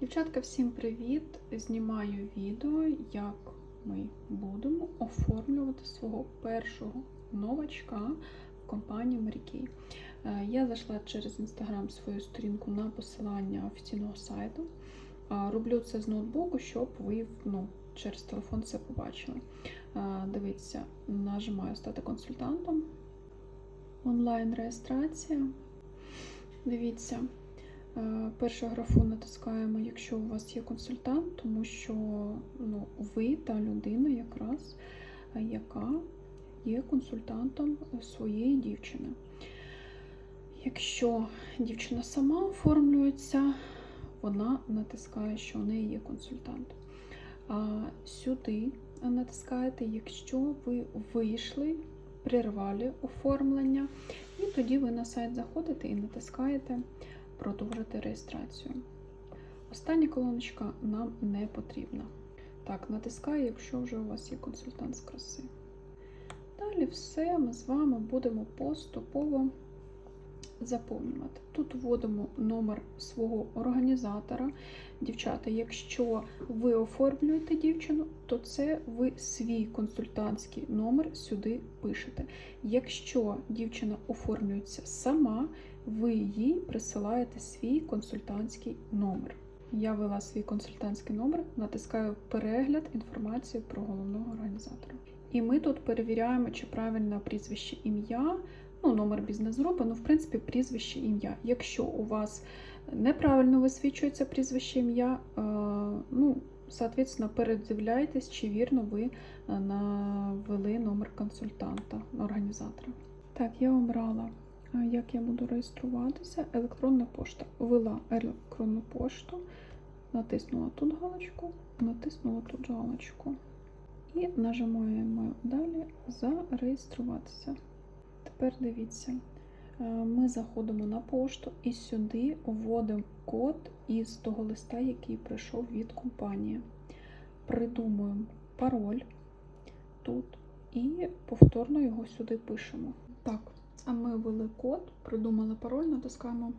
Дівчатка, всім привіт! Знімаю відео, як ми будемо оформлювати свого першого новачка в компанії Марікей. Я зайшла через інстаграм свою сторінку на посилання офіційного сайту. Роблю це з ноутбуку, щоб ви ну, через телефон це побачили. Е, Дивіться, нажимаю стати консультантом. Онлайн реєстрація. Дивіться. Е, Першу графу натискаємо, якщо у вас є консультант, тому що ну, ви та людина, якраз, е, яка є консультантом своєї дівчини. Якщо дівчина сама оформлюється, вона натискає, що у неї є консультант. А сюди натискаєте, якщо ви вийшли, прервали оформлення, і тоді ви на сайт заходите і натискаєте продовжити реєстрацію. Остання колоночка нам не потрібна. Так, натискаю, якщо вже у вас є консультант з краси. Далі все ми з вами будемо поступово заповнювати. Тут вводимо номер свого організатора. Дівчата, якщо ви оформлюєте дівчину, то це ви свій консультантський номер сюди пишете. Якщо дівчина оформлюється сама, ви їй присилаєте свій консультантський номер. Я ввела свій консультантський номер, натискаю перегляд інформації про головного організатора. І ми тут перевіряємо, чи правильно прізвище ім'я, ну, номер бізнес-групи, ну, в принципі, прізвище ім'я. Якщо у вас неправильно висвічується прізвище ім'я, е, ну, соответственно, передивляйтесь, чи вірно ви навели номер консультанта, організатора. Так, я обрала як я буду реєструватися, електронна пошта. Ввела електронну пошту, натиснула тут галочку, натиснула тут галочку. І нажимаємо далі зареєструватися. Тепер дивіться, ми заходимо на пошту і сюди вводимо код із того листа, який прийшов від компанії. Придумуємо пароль тут і повторно його сюди пишемо. Так, а ми ввели код, придумали пароль, натискаємо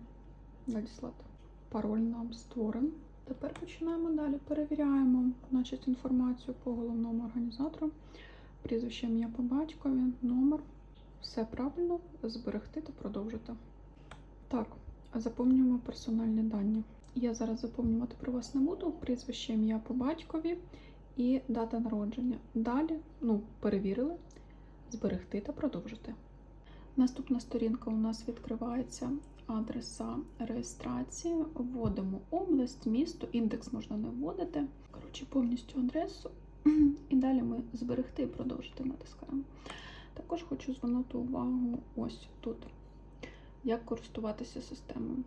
надіслати. Пароль нам створений. Тепер починаємо далі. Перевіряємо значить, інформацію по головному організатору, прізвище ім'я по батькові, номер. Все правильно, зберегти та продовжити. Так, заповнюємо персональні дані. Я зараз заповнювати про вас не буду. Прізвище ім'я по батькові і дата народження. Далі, ну, перевірили, зберегти та продовжити. Наступна сторінка у нас відкривається адреса реєстрації. Вводимо область, місто, індекс можна не вводити. Коротше, повністю адресу. І далі ми зберегти і продовжити натискаємо. Також хочу звернути увагу ось тут, як користуватися системою.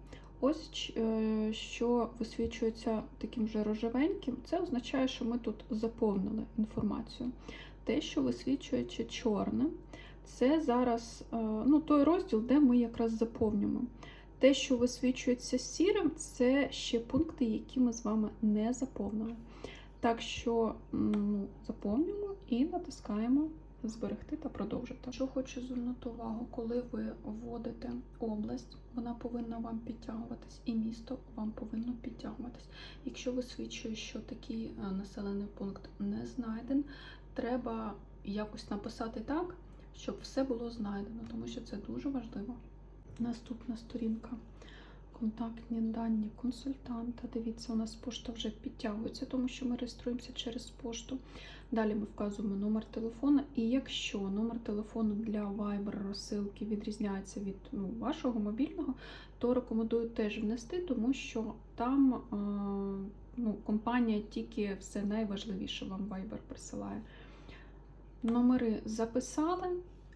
Ось е, що висвічується таким же рожевеньким, це означає, що ми тут заповнили інформацію. Те, що висвічується чорним, це зараз е, ну, той розділ, де ми якраз заповнюємо. Те, що висвічується сірим, це ще пункти, які ми з вами не заповнили. Так що ну, заповнюємо і натискаємо зберегти та продовжити. Що хочу звернути увагу, коли ви вводите область, вона повинна вам підтягуватись, і місто вам повинно підтягуватись. Якщо висвічує, що такий е, населений пункт не знайден, треба якось написати так щоб все було знайдено, тому що це дуже важливо. Наступна сторінка. Контактні дані консультанта. Дивіться, у нас пошта вже підтягується, тому що ми реєструємося через пошту. Далі ми вказуємо номер телефону. І якщо номер телефону для Viber розсилки відрізняється від ну, вашого мобільного, то рекомендую теж внести, тому що там е, ну, компанія тільки все найважливіше вам Viber присилає. Номери записали,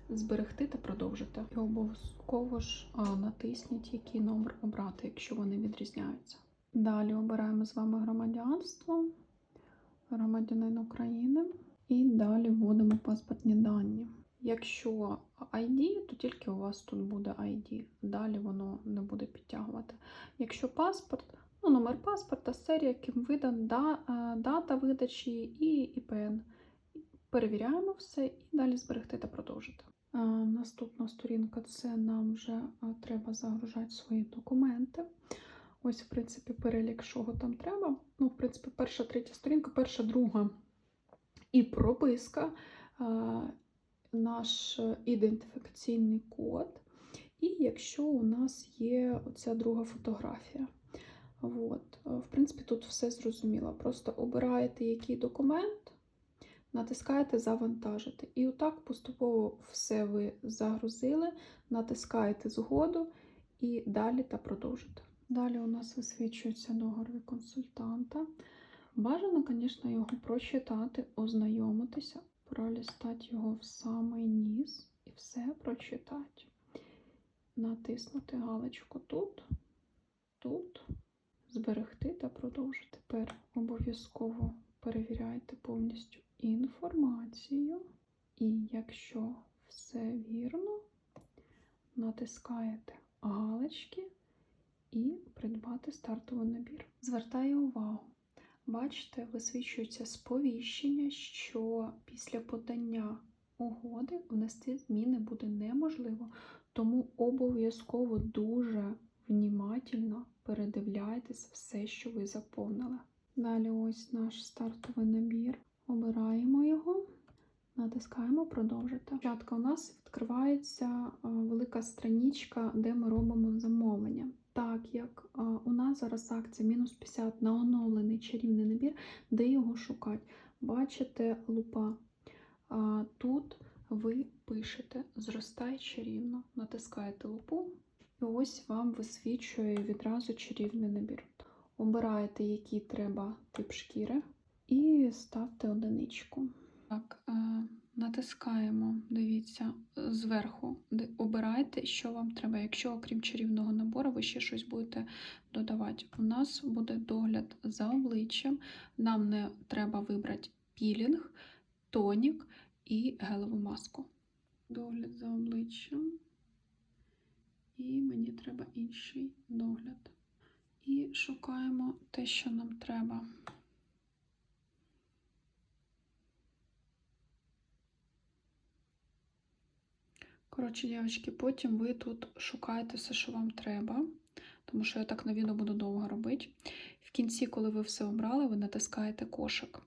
зберегти та продовжити. І обов'язково ж натисніть, який номер обрати, якщо вони відрізняються. Далі обираємо з вами громадянство, громадянин України. І далі вводимо паспортні дані. Якщо ID, то тільки у вас тут буде ID. Далі воно не буде підтягувати. Якщо паспорт, ну, номер паспорта, серія, яким видан, дата видачі і ІПН. Перевіряємо все і далі зберегти та продовжити. Наступна сторінка це нам вже треба загружати свої документи. Ось, в принципі, перелік, чого там треба. Ну, в принципі, перша, третя сторінка, перша, друга і прописка, наш ідентифікаційний код. І якщо у нас є оця друга фотографія. От. В принципі, тут все зрозуміло. Просто обираєте який документ, натискаєте Завантажити. І отак поступово все ви загрузили, натискаєте згоду і далі та продовжите. Далі у нас висвічується договір консультанта. Бажано, звісно, його прочитати, ознайомитися, пролістати його в самий низ і все прочитати. Натиснути галочку тут, тут, зберегти та продовжити. Тепер обов'язково перевіряйте повністю інформацію. І якщо все вірно, натискаєте галочки і придбати стартовий набір. Звертаю увагу. Бачите, висвічується сповіщення, що після подання угоди внести зміни буде неможливо, тому обов'язково дуже внімательно передивляйтесь все, що ви заповнили. Далі ось наш стартовий набір. Обираємо його, натискаємо продовжити. Спочатку у нас відкривається е, велика страничка, де ми робимо замовлення. Так як е, у нас зараз акція мінус 50 на оновлений чарівний набір, де його шукати. Бачите лупа. Тут ви пишете Зростай чарівно, натискаєте лупу, і ось вам висвічує відразу чарівний набір. Обираєте, який треба тип шкіри, і ставте одиничку. Так, е, натискаємо, дивіться, зверху обирайте, що вам треба. Якщо, окрім чарівного набору, ви ще щось будете додавати. У нас буде догляд за обличчям. Нам не треба вибрати пілінг, тонік і гелеву маску. Догляд за обличчям. І мені треба інший догляд. І шукаємо те, що нам треба. Коротше, дівчатки, потім ви тут шукаєте все, що вам треба, тому що я так на відео буду довго робити. В кінці, коли ви все обрали, ви натискаєте кошик.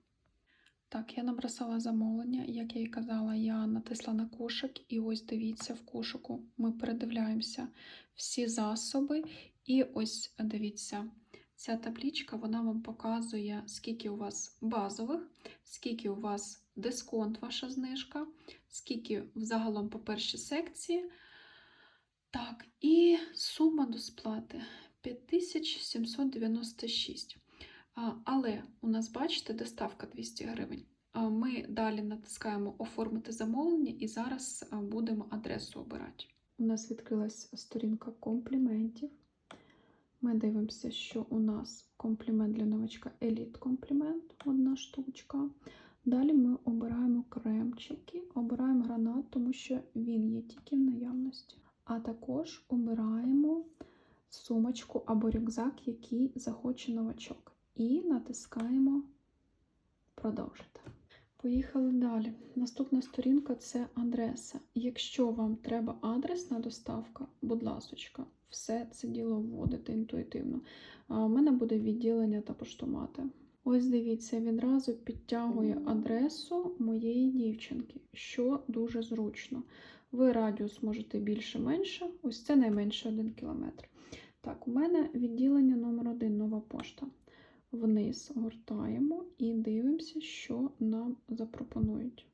Так, я набросала замовлення. Як я і казала, я натисла на кошик, і ось дивіться, в кошику ми передивляємося всі засоби. І ось дивіться, ця таблічка вона вам показує, скільки у вас базових, скільки у вас дисконт, ваша знижка, скільки взагалом по першій секції. Так, і сума до сплати 5796. Але у нас, бачите, доставка 200 гривень. Ми далі натискаємо Оформити замовлення і зараз будемо адресу обирати. У нас відкрилась сторінка компліментів. Ми дивимося, що у нас комплімент для новачка еліт комплімент, одна штучка. Далі ми обираємо кремчики, обираємо гранат, тому що він є тільки в наявності. А також обираємо сумочку або рюкзак, який захоче новачок. І натискаємо продовжити. Поїхали далі. Наступна сторінка це адреса. Якщо вам треба адресна доставка, будь ласочка, все це діло вводите інтуїтивно. У мене буде відділення та поштомати. Ось дивіться, відразу підтягує адресу моєї дівчинки, що дуже зручно. Ви радіус можете більше-менше, ось це найменше 1 км. Так, у мене відділення номер 1 нова пошта. Вниз гортаємо і дивимося, що нам запропонують.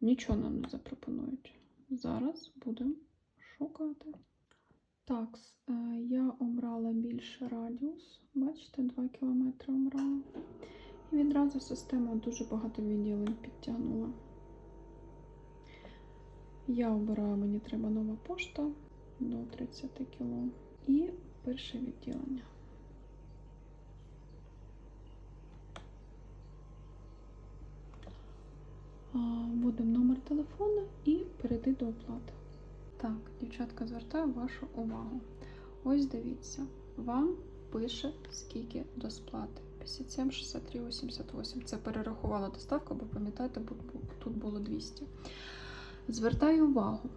Нічого нам не запропонують. Зараз будемо шукати. Так, е, я обрала більше радіус. Бачите, 2 км обрала. І відразу система дуже багато відділень підтягнула. Я обираю, мені треба нова пошта до 30 кг. І перше відділення. Вводимо номер телефону і перейти до оплати. Так, дівчатка, звертаю вашу увагу. Ось дивіться, вам пише скільки до сплати. 57, 63, 88. Це перерахувала доставка, бо пам'ятаєте, тут було 200. Звертаю увагу.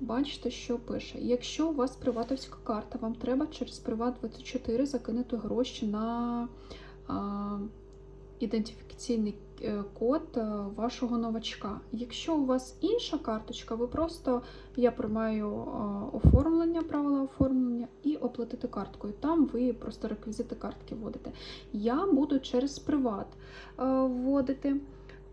бачите, що пише. Якщо у вас приватовська карта, вам треба через Приват24 закинути гроші на ідентифікаційний е, код е, вашого новачка. Якщо у вас інша карточка, ви просто я приймаю е, оформлення, правила оформлення і оплатити карткою. Там ви просто реквізити картки вводите. Я буду через приват вводити.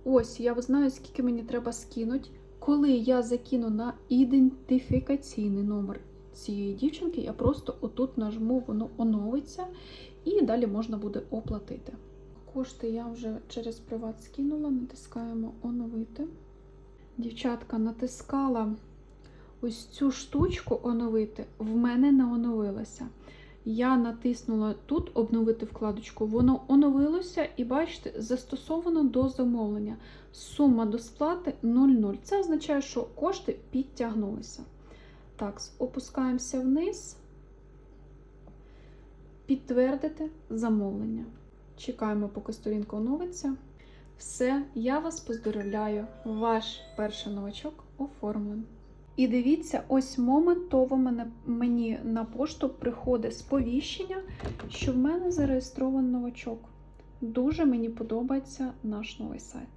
Ось, я знаю, скільки мені треба скинути. Коли я закину на ідентифікаційний номер цієї дівчинки, я просто отут нажму, воно оновиться, і далі можна буде оплатити. Кошти я вже через приват скинула, натискаємо оновити. Дівчатка, натискала ось цю штучку оновити, в мене не оновилося. Я натиснула тут обновити вкладочку, воно оновилося і бачите, застосовано до замовлення. Сума до сплати 0,0. Це означає, що кошти підтягнулися. Так, опускаємося вниз, підтвердити замовлення. Чекаємо, поки сторінка оновиться. Все, я вас поздоровляю. Ваш перший новачок оформлений. І дивіться, ось моментово мені на пошту приходить сповіщення, що в мене зареєстрований новачок. Дуже мені подобається наш новий сайт.